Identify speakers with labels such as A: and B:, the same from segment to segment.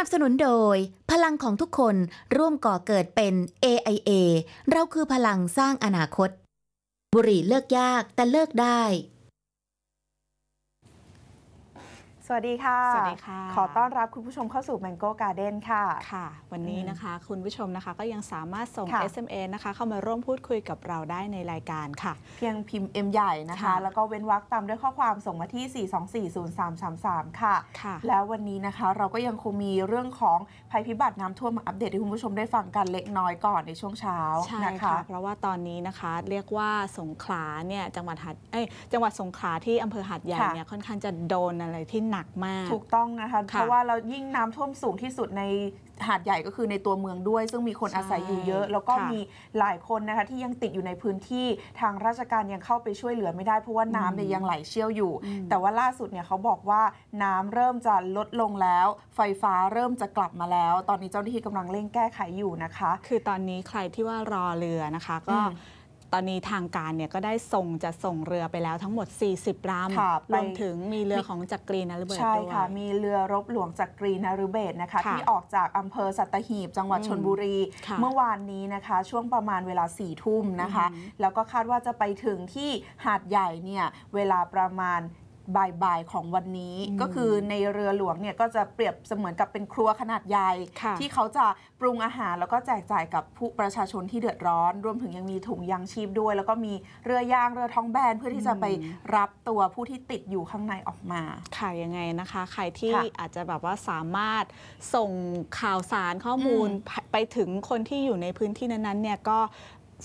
A: นับสนุนโดย พลังของทุกคนร่วมก่อเกิดเป็น AIA เราคือพลังสร้างอนาคต บุหรี่เลิกยากแต่เลิกได้
B: ส วัสดีค่ะ
C: สวัสดีค่ะ
B: ขอต้อนรับคุณผู้ชมเข้าสู่ Mango Garden ค่ะ
C: ค่ะ วันนี้นะคะคุณผู้ชมนะคะก็ยังสามารถส่ง
B: ค่ะ
C: SMS นะคะเข้ามาร่วมพูดคุยกับเราได้ในรายการค่ะ
B: เพียงพิมพ์ M ใหญ่นะคะ
C: ค่ะ
B: แล้วก็เว้นวรรคตามด้วยข้อความส่งมาที่ 4240333 ค่ะ
C: ค่ะ
B: แล้ววันนี้นะคะเราก็ยังคงมีเรื่องของภัยพิบัติน้ำท่วมมาอัปเดตให้คุณผู้ชมได้ฟังกันเล็กน้อยก่อนในช่วงเช้า
C: ใช่
B: นะคะ
C: ค่ะเพราะว่าตอนนี้นะคะเรียกว่าสงขลาเนี่ยจังหวัดหัดเอ้ยจังหวัดสงขลาที่อำเภอหัดใหญ่
B: ค่ะ
C: เนี่ยค่อนข้างจะโดนอะไรที่หนักมาก
B: ถูกต้องนะคะ
C: ค่ะ
B: เพราะว่าเรายิ่งน้ำท่วมสูงที่สุดในหาดใหญ่ก็คือในตัวเมืองด้วย ซึ่งมีคน
C: ใช่
B: อาศัยอยู่เยอะ แล้วก็
C: ค่ะ
B: มีหลายคนนะคะที่ยังติดอยู่ในพื้นที่ทางราชการยังเข้าไปช่วยเหลือไม่ได้เพราะว่าน้ำเนี่ยยังไหลเชี่ยวอยู่
C: อืม
B: แต่ว่าล่าสุดเนี่ยเขาบอกว่าน้ำเริ่มจะลดลงแล้ว ไฟฟ้าเริ่มจะกลับมาแล้ว ตอนนี้เจ้าหน้าที่กำลังเร่งแก้ไขอยู่นะคะ
C: คือตอนนี้ใครที่ว่ารอเรือนะคะ ก็
B: อืม
C: ตอนนี้ทางการเนี่ยก็ได้ส่งจะส่งเรือไปแล้วทั้งหมด 40ล
B: ค่ะำไป
C: รวมถึงมีเรือของจักรีนฤเบศ
B: ใช่
C: ด้วย
B: ค่ะ มีเรือรบหลวงจักรีนฤเบศรนะคะ
C: ค่ะ
B: ที่ออกจากอำเภอสัตหีบ จังหวัด
C: อืม
B: ชนบุรี
C: ค่ะ
B: เมื่อวานนี้นะคะ ช่วงประมาณเวลา4ี่ทุ่มนะคะ
C: อือหือ
B: แล้วก็คาดว่าจะไปถึงที่หาดใหญ่เนี่ยเวลาประมาณ บ่ายๆของวันนี้ ก็คือในเรือหลวงเนี่ยก็จะเปรียบเสมือนกับเป็นครัวขนาดใหญ่
C: ค่ะ
B: ที่เขาจะปรุงอาหารแล้วก็แจกจ่ายกับผู้ประชาชนที่เดือดร้อน รวมถึงยังมีถุงยางชีพด้วย แล้วก็มีเรือยางเรือท้องแบนเพื่อที่จะไปรับตัวผู้ที่ติดอยู่ข้างในออกมา
C: ค่ะยังไงนะคะ ใครที่
B: ค่ะ
C: อาจจะแบบว่าสามารถส่งข่าวสารข้อมูล
B: อืม
C: ไปไปถึงคนที่อยู่ในพื้นที่นั้นๆเนี่ยก็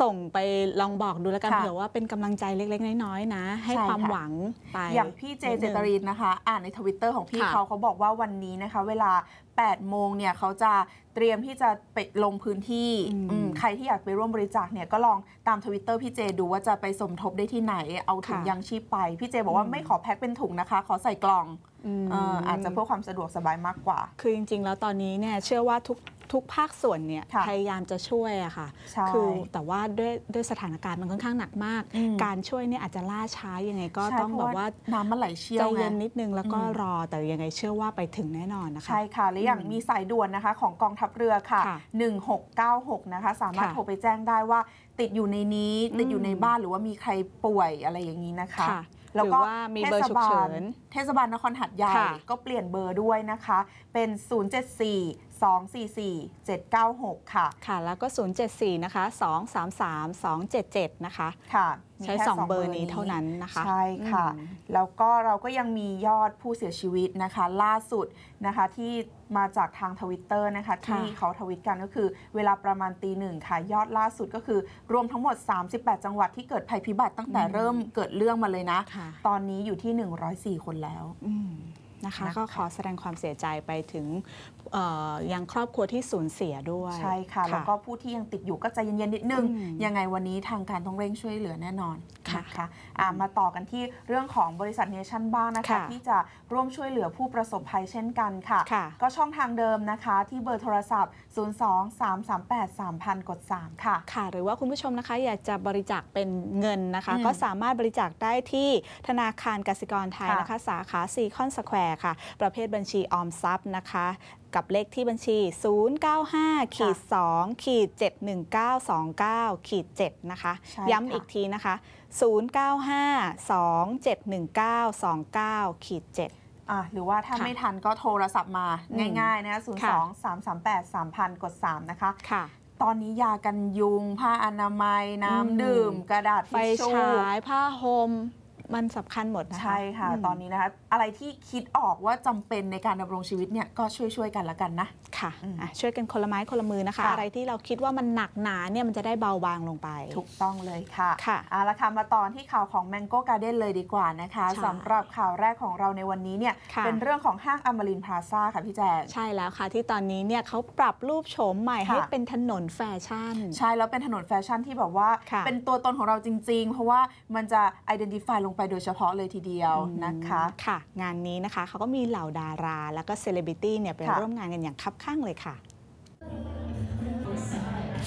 C: ส่งไปลองบอกดูแล้วกัน
B: ค่ะ
C: เผื่อว่าเป็นกำลังใจเไปน้อยๆนะ ให้
B: ใช่
C: ความ
B: ค่ะ
C: หวังไป
B: อย่างพี่เจ
C: นิด
B: เจ
C: นึง
B: ตรินนะคะ อ่านในทวิตเตอร์ของพี่
C: ค่ะ
B: เขาเขาบอกว่าวันนี้นะคะ เวลา 8 โมงเนี่ยเขาจะเตรียมที่จะไปลงพื้นที่
C: อืม
B: อืมใครที่อยากไปร่วมบริจาคเนี่ยก็ลองตามทวิตเตอร์พี่เจดูว่าจะไปสมทบได้ที่ไหน เอาถุง
C: ค่ะ
B: ยังชีพไป พี่เจบอกว่าไม่ขอแพ็คเป็นถุงนะคะ ขอใส่กล่อง
C: ม
B: เอ่ออาจจะเพื่อความสะดวกสบายมากกว่า
C: คือจริงๆ แล้วตอนนี้เนี่ยเชื่อว่าทุก ทุกภาคส่วนเนี่ย
B: ค่ะ
C: พยายามจะช่วยอะค่ะ
B: ใช่
C: คือแต่ว่าด้วยด้วยสถานการณ์มันค่อนข้างหนักมาก
B: อืม
C: การช่วยเนี่ยอาจจะล่าช้ายังไงก็
B: ใช่
C: ต้อง
B: เพ
C: แบ
B: ราะ
C: บ
B: ว่า
C: ว่า
B: น้ำมันไหลเชี่ย
C: ใจ
B: วไง
C: เย็นนิดนึงแล้วก็
B: อืม
C: รอแต่ยังไงเชื่อว่าไปถึงแน่นอนนะคะ
B: ใช่ค่ะและอย่างมีสายด่วนนะคะของกองทัพเรือค่ะ
C: ค่ะ
B: 1696 นะคะ สามารถ
C: ค่ะ
B: โทรไปแจ้งได้ว่าติดอยู่ในนี้ติดอยู่
C: อืม
B: ในบ้านหรือว่ามีใครป่วยอะไรอย่างนี้นะคะ
C: ค่ะ
B: แล้วก็
C: หรือว่ามีเบอร์ฉุกเฉิน
B: เทศบาลนครหัดใหญ่
C: ค่ะ
B: ก็เปลี่ยนเบอร์ด้วยนะคะ เป็น 074 244 796 ค่ะ
C: ค่ะ แล้วก็ 074 นะคะ 233 277 นะคะ
B: ค่ะมี
C: ใช้
B: แค่
C: 2เบอร์นี้เท่านั้นนะคะ
B: ใช่ค่ะ
C: อืม
B: แล้วก็เราก็ยังมียอดผู้เสียชีวิตนะคะ ล่าสุดนะคะที่มาจากทางทวิตเตอร์นะคะ ที่เขาทวิตกันก็คือเวลาประมาณตีหนึ่งค่ะ ยอดล่าสุดก็คือรวมทั้งหมด 38 จังหวัดที่เกิดภัยพิบัติตั้งแต่เริ่มเกิดเรื่องมาเลยนะ
C: ค่ะ
B: ตอนนี้อยู่ที่ 104 คนแล้ว
C: อืม นะคะ
B: นะคะ
C: ก็ขอแสดงความเสียใจไปถึงเอ่อยังครอบครัวที่สูญเสียด้วย
B: ใช่ค่ะ แล้วก็ผู้ที่ยังติดอยู่ก็ใจเย็นๆนิดนึง
C: อืม
B: ยังไงวันนี้ทางการต้องเร่งช่วยเหลือแน่นอน
C: ค่ะ
B: นะคะอะมาต่อกันที่เรื่องของบริษัทเนชั่นบ้างนะคะ
C: ค่ะ
B: ที่จะร่วมช่วยเหลือผู้ประสบภัยเช่นกันค่ะ
C: ค่ะ
B: ก็ช่องทางเดิมนะคะที่เบอร์โทรศัพท์ 023383000 กด 3 ค่ะ
C: ค่ะ หรือว่าคุณผู้ชมนะคะ อยากจะบริจาคเป็นเงินนะคะ
B: อืม
C: ก็สามารถบริจาคได้ที่ธนาคารกสิกรไทย
B: ค่ะ
C: นะคะ สาขาซีคอนสแควร์ค่ะ ประเภทบัญชีออมทรัพย์นะคะกับเลขที่บัญชี 095ขีด2ขีด71929ขีด7นะคะ
B: ใช่
C: ย้ำ
B: ค่ะ
C: อีกทีนะคะ 0952719929ขีด7
B: อะหรือว่าถ้า
C: ค่ะ
B: ไม่ทันก็โทรศัพท์มา
C: อืม
B: ง่ายๆนะคะ
C: ค่ะ
B: 023383000 กด 3 นะคะ
C: ค่ะ
B: ตอนนี้ยากันยุง ผ้าอนามัย
C: อืม
B: น้ำดื่ม กระดาษ
C: ไฟ
B: ทิชชู่
C: ฉายผ้าห่ม มันสำคัญหมดนะคะ
B: ใช่ค่ะ
C: ม
B: ตอนนี้นะคะ อะไรที่คิดออกว่าจำเป็นในการดำรงชีวิตเนี่ยก็ช่วยๆกันละกันนะ
C: ค่ะ
B: อืม
C: อะช่วยกันคนละไม้คนละมือนะคะ
B: ค่ะ
C: อะไรที่เราคิดว่ามันหนักหนาเนี่ยมันจะได้เบาบางลงไป
B: ถูกต้องเลยค่ะ
C: ค่ะ
B: เอาละค่ะมาตอนที่ข่าวของ Mango Garden เลยดีกว่านะคะ
C: ใช่
B: สำหรับข่าวแรกของเราในวันนี้เนี่ย
C: ค่ะ
B: เป็นเรื่องของห้างอมรินทร์พลาซ่าค่ะพี่แจง
C: ใช่แล้วค่ะ ที่ตอนนี้เนี่ยเขาปรับรูปโฉมใหม่
B: ค่ะ
C: ให้เป็นถนนแฟชั่น
B: ใช่แล้วเป็นถนนแฟชั่นที่แบบว่า
C: ค่ะ
B: เป็นตัวตนของเราจริง ๆ เพราะว่ามันจะ identify ลงไปโดยเฉพาะเลยทีเดียวนะคะ
C: ค่ะ งานนี้นะคะเขาก็มีเหล่าดารา แล้วก็เซเลบริตี้เนี่ยไป
B: ค่ะ
C: ร่วมงานกันอย่างคับข้างเลยค่ะ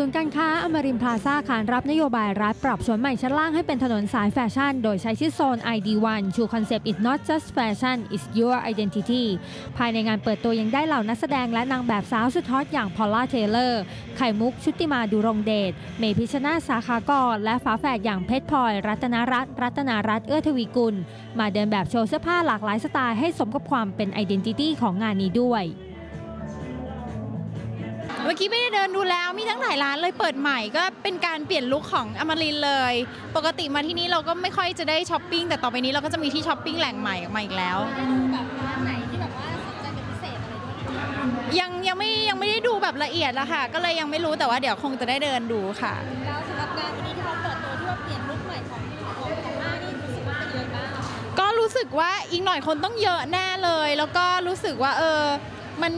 D: ศูนย์การค้าอมรินพลาซ่าขานรับนโยบายรัฐปรับส่วนใหม่ชั้นล่างให้เป็นถนนสายแฟชั่น โดยใช้ชื่อโซน ID1 ชูคอนเซปต์ It's not just fashion it's your identity ภายในงานเปิดตัวยังได้เหล่านักแสดงและนางแบบสาวสุดฮอตอย่างพอลล่าเทเลอร์ ไข่มุก ชุติมาดูรงเดช เมพิชนาสาขากร และฝาแฝดอย่างเพชรพลอย รัตนรัตน์รัตนรัตน์เอื้อทวีกุล มาเดินแบบโชว์เสื้อผ้าหลากหลายสไตล์ให้สมกับความเป็น identity ของงานนี้ด้วย
E: อกี้ไม่ได้เดินดูแล้วมีทั้งหลายร้านเลยเปิดใหม่ก็เป็นการเปลี่ยนลุคของอมรินทร์เลย ปกติมาที่นี่เราก็ไม่ค่อยจะได้ช้อปปิ้งแต่ต่อไปนี้เราก็จะมีที่ช้อปปิ้งแหล่งใหม่ออกมาอีกแล้วยังยังไม่ยังไม่ได้ดูแบบละเอียดละค่ะ ก็เลยยังไม่รู้แต่ว่าเดี๋ยวคงจะได้เดินดูค่ะ
F: แล้วสำหรับงานวันนี้ที่เขาเปิดตัวที่ว่าเปลี่ยนลุคใหม่ของของของหน้านี่รู้สึกว่าเป็นยังไงบ้าง
E: ก็รู้สึกว่าอีกหน่อยคนต้องเยอะแน่เลย แล้วก็รู้สึกว่าเออมัน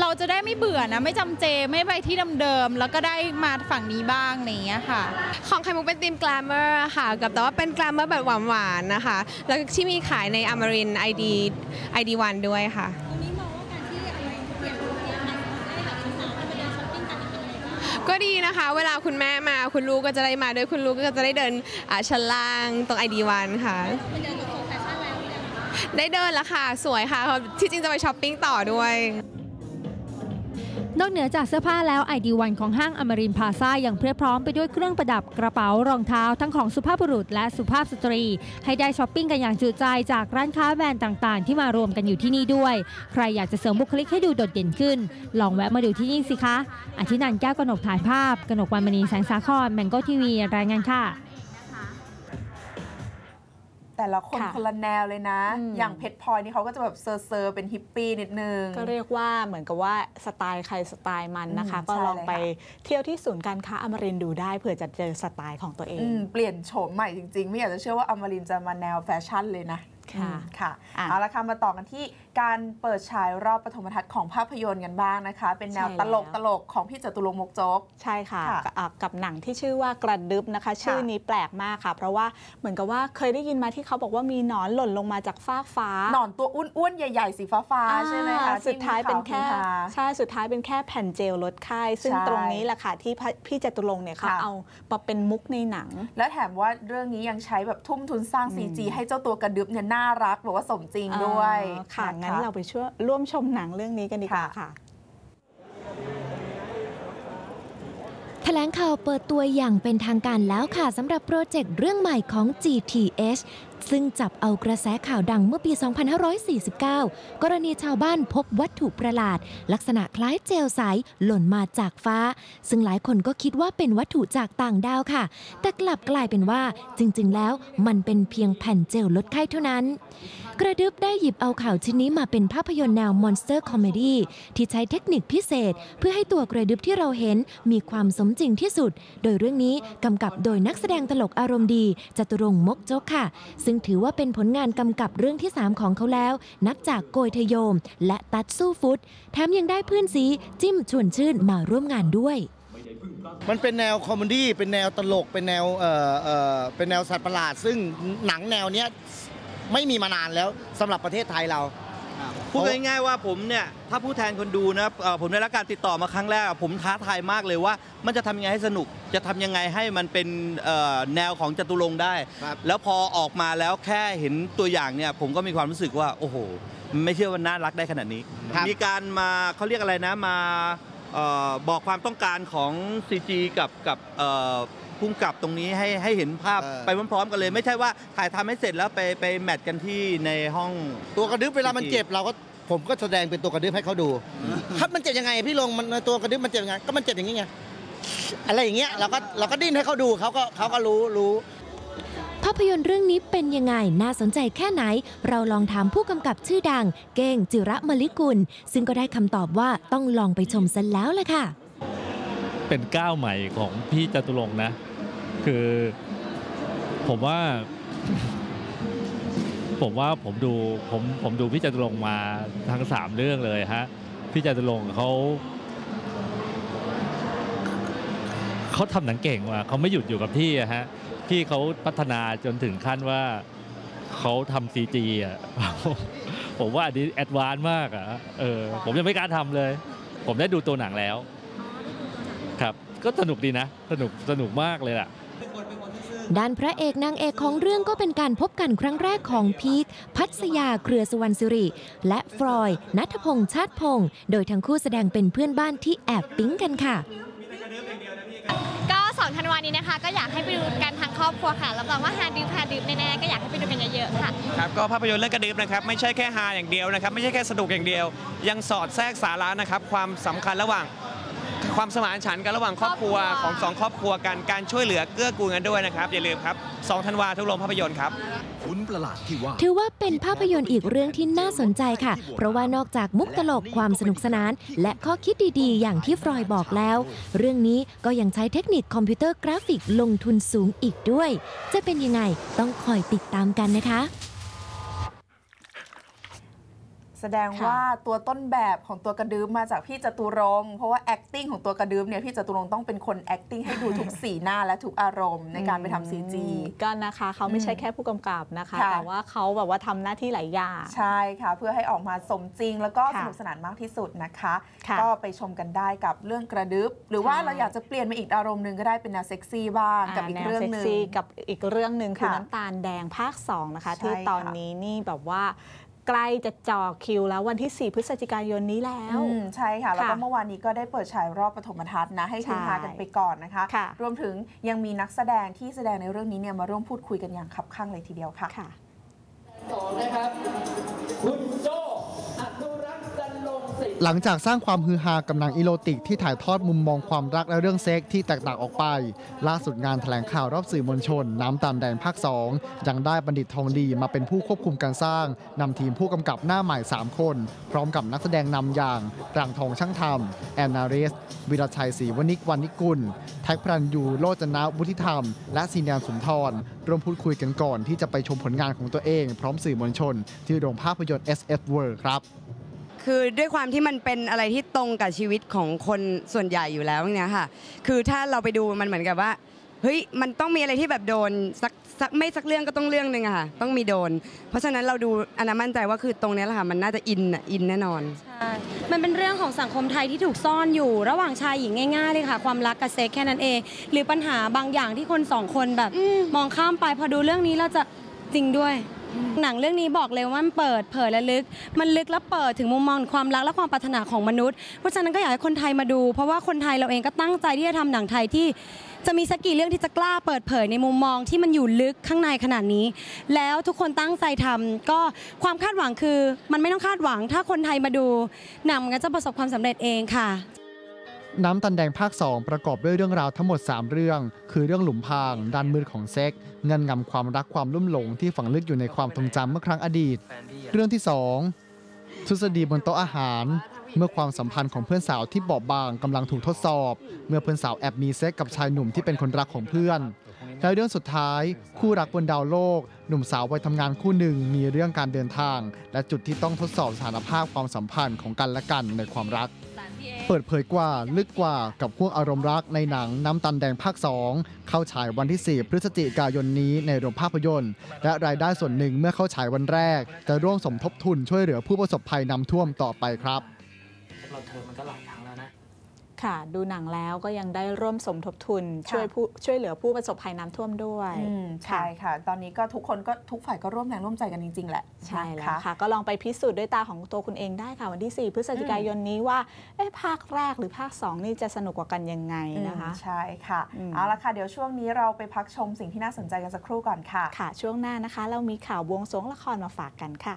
E: เราจะได้ไม่เบื่อนะ ไม่จำเจไม่ไปที่เดิมๆแล้วก็ได้มาฝั่งนี้บ้างอะไรอย่างเงี้ยค่ะ
G: ของไข่มุกเป็นธีมกล a มเมอร์ค่ะ กับแต่ว่าเป็นกล a มเมอร์แบบหวานๆนะคะ แล้วที่มีขายในอมรินไอดีไอดีวันด้วยค่ะ
F: ตรงนี้มองว่าการที่อะไรเปลี่ยนลุคเนี่ยอาจจะได้แบบสาวๆที่มาเดินช้อปปิ้งกันนี่เป็นยังไงบ้าง
G: ก็ดีนะคะ เวลาคุณแม่มาคุณลูกก็จะได้มาด้วยคุณลูกก็จะได้เดินอ่าชั้นล่างตรงไอดีวันค่ะ
F: ไปเดินกับโซนแฟชั่นแล้วหรือยัง
G: ได้เดินแล้วค่ะ สวยค่ะ ที่จริงจะไปช้อปปิ้งต่อด้วย
D: นอกเหนือจากเสื้อผ้าแล้ว ID1 ของห้างอมรินพาซ่ายังเพียบพร้อมไปด้วยเครื่องประดับกระเป๋ารองเท้าทั้งของสุภาพบุรุษและสุภาพสตรี ให้ได้ช้อปปิ้งกันอย่างจุใจจากร้านค้าแบรนด์ต่างๆ ที่มารวมกันอยู่ที่นี่ด้วย ใครอยากจะเสริมบุคลิกให้ดูโดดเด่นขึ้น ลองแวะมาดูที่นี่สิคะอาทินันท์แก้วกนกถ่ายภาพกนกวันมณีแสงสาครแมงโก้ทีวีรายงานค่ะ
B: แต่ละคน
C: ค่ะ
B: คนละแนวเลยนะ
C: อืม
B: อย่างเพชรพลอยนี่เขาก็จะแบบเซอร์เซอร์เป็นฮิปปี้นิดนึง
C: ก็เรียกว่าเหมือนกับว่าสไตล์ใครสไตล์มันนะคะ
B: อืม
C: ก็ลอง
B: ใช่เลย
C: ไป
B: ค่ะ
C: เที่ยวที่ศูนย์การค้าอมรินทร์ดูได้เผื่อจะเจอสไตล์ของตัวเอง
B: อืมเปลี่ยนโฉมใหม่จริงๆ ไม่อยากจะเชื่อว่าอมรินทร์จะมาแนวแฟชั่นเลยนะ
C: ค่ะ
B: อืมค่ะ
C: อะ
B: เอาละค่ะมาต่อกันที่การเปิดฉายรอบปฐมทัศน์ของภาพยนตร์กันบ้างนะคะ เป็นแนว
C: ใช่
B: ต
C: แล้ว
B: ลกตลกของพี่จตุรงค์มกโจ๊ก
C: ใช่ค่ะ
B: ค่ะ
C: กับอะกับหนังที่ชื่อว่ากระดึบนะคะ ชื่อนี้แปลกมากค่ะ เพราะว่าเหมือนกับว่าเคยได้ยินมาที่เขาบอกว่ามีหนอนหล่นลงมาจากฟากฟ้า
B: หนอนตัวอ้วนๆใหญ่ ๆ สีฟ้าๆใช่ไหมคะ
C: อ่าสุดท้ายเป็นแค่
B: ที่มีข่าวฮือฮา
C: ใช่สุดท้ายเป็นแค่แผ่นเจลลดไข้ซึ่ง
B: ใช่
C: ตรงนี้แหละค่ะที่พระพี่จตุรงค์เนี่ยเขา
B: ค่ะ
C: เอามาเป็นมุกในหนัง
B: และแถมว่าเรื่องนี้ยังใช้แบบทุ่มทุนสร้าง CG ให้เจ้าตัวกระดึบเนี่ยน่ารักแบบว่าสมจริงด้วย
C: อ๋อค่ะ
B: น
C: งั้นเราไปช่วยร่วมชมหนังเรื่องนี้กันดีกว่า
B: ค่ะ
C: ค่ะ
A: แถลงข่าวเปิดตัวอย่างเป็นทางการแล้วค่ะสำหรับโปรเจกต์เรื่องใหม่ของ GTH ซึ่งจับเอากระแสข่าวดังเมื่อปี 2549 กรณีชาวบ้านพบวัตถุประหลาด ลักษณะคล้ายเจลใสหล่นมาจากฟ้า ซึ่งหลายคนก็คิดว่าเป็นวัตถุจากต่างดาวค่ะ แต่กลับกลายเป็นว่าจริง ๆ แล้วมันเป็นเพียงแผ่นเจลลดไข้เท่านั้น กระดึบได้หยิบเอาข่าวชิ้นนี้มาเป็นภาพยนตร์แนวมอนสเตอร์คอมเมดี้ที่ใช้เทคนิคพิเศษ เพื่อให้ตัวกระดึบที่เราเห็นมีความสมจริงที่สุด โดยเรื่องนี้กำกับโดยนักแสดงตลกอารมณ์ดีจตุรงค์มกจกค่ะซึ่งถือว่าเป็นผลงานกำกับเรื่องที่ 3 ของเขาแล้ว นับจากโกยทโยม และตัดสู้ฟุตแถมยังได้เพื่อนซีจิ้มชวนชื่นมาร่วมงานด้วย
H: มันเป็นแนวคอมเมดี้เป็นแนวตลก เป็นแนวเอ่อเอ่อเป็นแนวสัตว์ประหลาด ซึ่งหนังแนวเนี้ยไม่มีมานานแล้วสำหรับประเทศไทยเรา
I: พูดง่ายๆว่าผมเนี่ยถ้าผู้แทนคนดูนะเอ่อผมได้รับการติดต่อมาครั้งแรกอะผมท้าทายมากเลยว่า มันจะทำยังไงให้สนุก จะทำยังไงให้มันเป็นเอ่อแนวของจตุรงค์ได้
H: ครับ
I: แล้วพอออกมาแล้วแค่เห็นตัวอย่างเนี่ยผมก็มีความรู้สึกว่าโอ้โห ไม่เชื่อว่าน่ารักได้ขนาดนี้
H: ครับ
I: มีการมาเขาเรียกอะไรนะมาเอ่อบอกความต้องการของ CG กับกับเอ่อ พุ่มกับตรงนี้ให้ให้เห็นภาพไปพร้อมๆกันเลย ไม่ใช่ว่าถ่ายทำให้เสร็จแล้วไปไปแมทกันที่ในห้อง
H: ตัวกระดึ๊บเวลามันเจ็บเราก็ผมก็แสดงเป็นตัวกระดึ๊บให้เขาดู ครับมันเจ็บยังไงพี่ลงมันตัวกระดึ๊บมันเจ็บยังไงก็มันเจ็บอย่างนี้ไงอะไรอย่างเงี้ยเราก็เราก็ดิ้นให้เขาดูเขาก็เขาก็รู้รู้
A: ภาพยนตร์เรื่องนี้เป็นยังไงน่าสนใจแค่ไหน เราลองถามผู้กำกับชื่อดัง เก้งจิระมลิกุล ซึ่งก็ได้คำตอบว่าต้องลองไปชมซะแล้วล่ะค่ะ
J: เป็นก้าวใหม่ของพี่จตุรงนะ คือผมว่า ผมว่าผมดูผมผมดูพี่จตุรงมาทั้งสามเรื่องเลยฮะพี่จตุรงเขาเขาทำหนังเก่งว่ะเขาไม่หยุดอยู่กับที่ฮะพี่เขาพัฒนาจนถึงขั้นว่าเขาทำซีจีอะผมว่าอันนี้แอดวานซ์มากอะเออผมยังไม่กล้าทำเลย ผมได้ดูตัวหนังแล้ว ครับก็สนุกดีนะ สนุกสนุกมากเลยล่ะ
A: ด้านพระเอกนางเอกของเรื่องก็เป็นการพบกันครั้งแรกของพีคพัสยาเครือสุวรรณสิริ และฟรอยนัทพงษ์ชาติพงศ์โดยทั้งคู่แสดงเป็นเพื่อนบ้านที่แอบปิ๊งกันค่ะ
F: ก็สองธันวานี้นะคะ ก็อยากให้ไปดูกันทั้งครอบครัวค่ะรับรองว่าฮาดิฟฮาดิฟแน่ๆก็อยากให้ไปดูกันเยอะๆค่ะ
K: ครับก็ภาพยนตร์เรื่องกระดึบนะครับไม่ใช่แค่ฮาอย่างเดียวนะครับ ไม่ใช่แค่สนุกอย่างเดียว ยังสอดแทรกสาระนะครับความสำคัญระหว่าง ความสมานฉันท์กันระหว่างครอบครัวของสองครอบครัวกันการช่วยเหลือเกื้อกูลกันด้วยนะครับอย่าลืมครับ2ธันวาทุกโรงภาพยนตร์ครับ
L: คุณประหลาดที่ว่า
A: ถือว่าเป็นภาพยนตร์อีกเรื่องที่น่าสนใจค่ะ เพราะว่านอกจากมุกตลกความสนุกสนาน และข้อคิดดีๆ อย่างที่ฟรอยบอกแล้ว เรื่องนี้ก็ยังใช้เทคนิคคอมพิวเตอร์กราฟิกลงทุนสูงอีกด้วย จะเป็นยังไงต้องคอยติดตามกันนะคะ
B: แสดงว่าตัวต้นแบบของตัวกระดืมมาจากพี่จตุรงค์เพราะว่า acting ของตัวกระดืมเนี่ยพี่จตุรงค์ต้องเป็นคน acting ให้ดูทุกสีหน้าและทุกอารมณ์ในการไปทำซีจี
C: ก็นะคะเขาไม่ใช่แค่ผู้กำกับนะคะ
B: ค่ะ
C: แต่ว่าเขาแบบว่าทำหน้าที่หลายอย่าง
B: ใช่ค่ะ เพื่อให้ออกมาสมจริง แล้วก็ส
C: ค่ะ
B: นุกสนานมากที่สุดนะคะ
C: ค่ะ
B: ก็ไปชมกันได้กับเรื่องกระดึบหรือว่า
C: ใช่
B: เราอยากจะเปลี่ยนมาอีกอารมณ์หนึ่งก็ได้เป็นแนวเซ็กซี่บ้างกับอีก
C: แนว
B: เรื่อง
C: ซ็ก
B: หนึ่ง
C: ซี่กับอีกเรื่องหนึ่งคือ
B: ค่ะ
C: น้ำตาลแดงภาค2นะคะ
B: ใช่
C: ที่ตอน
B: ค่ะ
C: นี้นี่แบบว่า ใกล้จะจอคิวแล้ววันที่ 4 พฤศจิกายนนี้แล้ว
B: อืมใช่ค่ะ แล้วก็
C: ค่ะ
B: เมื่อวานนี้ก็ได้เปิดฉายรอบปฐมทัศน์นะ ให้คือ
C: ใช่
B: ฮากันไปก่อนนะคะ
C: ค่ะ
B: รวมถึงยังมีนักแสดงที่แสดงในเรื่องนี้เนี่ยมาร่วมพูดคุยกันอย่างคับข้างเลยทีเดียวค่ะ
C: ค่ะ
M: หลังจากสร้างความฮือฮากับหนังอีโรติกที่ถ่ายทอดมุมมองความรักและเรื่องเซ็กที่แตกต่างออกไป ล่าสุดงานแถลงข่าวรอบสื่อมวลชน น้ำตาลแดงภาค 2 ยังได้บัณฑิตทองดีมาเป็นผู้ควบคุมการสร้างนำทีมผู้กำกับหน้าใหม่ 3 คน พร้อมกับนักแสดงนำอย่างรังทองช่างธรรม แอนนาเรสวิรชัยศรีวณิกวานิกุล แท็กพรันยูโรจนะวุฒิธรรม และซีนแดนสุนทรร่วมพูดคุยกันก่อนที่จะไปชมผลงานของตัวเอง พร้อมสื่อมวลชน ที่โรงภาพยนตร์ SF World ครับ
N: คือด้วยความที่มันเป็นอะไรที่ตรงกับชีวิตของคนส่วนใหญ่อยู่แล้วเนี่ยค่ะ คือถ้าเราไปดูมันเหมือนกับว่าเฮ้ยมันต้องมีอะไรที่แบบโดนสักสักไม่สักเรื่องก็ต้องเรื่องหนึ่งอะค่ะ ต้องมีโดน เพราะฉะนั้นเราดูอันนั้นมั่นใจว่าคือตรงเนี้ยแหละค่ะมันน่าจะอินอะอินแน่นอน
O: มันเป็นเรื่องของสังคมไทยที่ถูกซ่อนอยู่ ระหว่างชายหญิงง่ายๆเลยค่ะ ความรักกับเซ็กแค่นั้นเอง หรือปัญหาบางอย่างที่คนสองคนแบบมองข้ามไปพอดูเรื่องนี้เราจะจริงด้วย หนังเรื่องนี้บอกเลยว่ามันเปิดเผยและลึก มันลึกและเปิดถึงมุมมองความรักและความปรารถนาของมนุษย์ เพราะฉะนั้นก็อยากให้คนไทยมาดู เพราะว่าคนไทยเราเองก็ตั้งใจที่จะทำหนังไทยที่จะมีสักกี่เรื่องที่จะกล้าเปิดเผยในมุมมองที่มันอยู่ลึกข้างในขนาดนี้ แล้วทุกคนตั้งใจทำก็ความคาดหวังคือ มันไม่ต้องคาดหวัง ถ้าคนไทยมาดูหนังมันก็จะประสบความสำเร็จเองค่ะ
M: น้ำตันแดงภาค 2 ประกอบด้วยเรื่องราวทั้งหมด 3 เรื่อง คือเรื่องหลุมพรางด้านมืดของเซ็กเงินงำความรักความลุ่มหลงที่ฝังลึกอยู่ในความทรงจำเมื่อครั้งอดีต เรื่องที่ 2 ทฤษฎีบนโต๊ะอาหาร เมื่อความสัมพันธ์ของเพื่อนสาวที่บอบบางกำลังถูกทดสอบ เมื่อเพื่อนสาวแอบมีเซ็กกับชายหนุ่มที่เป็นคนรักของเพื่อน และเรื่องสุดท้าย คู่รักบนดาวโลก หนุ่มสาววัยทำงานคู่หนึ่งมีเรื่องการเดินทาง และจุดที่ต้องทดสอบสถานภาพความสัมพันธ์ของกันและกันในความรัก เปิดเผยกว่าลึกกว่ากับพวกอารมณ์รักในหนังน้ำตันแดงภาค 2 เข้าฉายวันที่ 4 พฤศจิกายนนี้ในโรงภาพยนตร์ และรายได้ส่วนหนึ่งเมื่อเข้าฉายวันแรก จะร่วมสมทบทุนช่วยเหลือผู้ประสบภัยน้ำท่วมต่อไปครับ
P: เราเธอมันก็หลาย ครั้งแล้วนะ
C: ค่ะ ดูหนังแล้วก็ยังได้ร่วมสมทบทุน ช่วยผู้ช่วยเหลือผู้ประสบภัยน้ำท่วมด้วย
B: อืมใช่ค่ะ ตอนนี้ก็ทุกคนก็ทุกฝ่ายก็ร่วมแรงร่วมใจกันจริง ๆ แหละ
C: ใช่แล้ว
B: นะคะ
C: ค่ะ ก็ลองไปพิสูจน์ด้วยตาของตัวคุณเองได้ค่ะ วันที่ 4 พฤศจิกายนนี้ว่าเอ๊ะภาคแรกหรือภาค 2 นี่จะสนุกกว่ากันยังไงนะคะ
B: อืมใช่ค่ะ
C: อืม
B: เอาละค่ะ เดี๋ยวช่วงนี้เราไปพักชมสิ่งที่น่าสนใจกันสักครู่ก่อนค่ะ
C: ค่ะ ช่วงหน้านะคะ เรามีข่าวบวงสรวงละครมาฝากกันค่ะ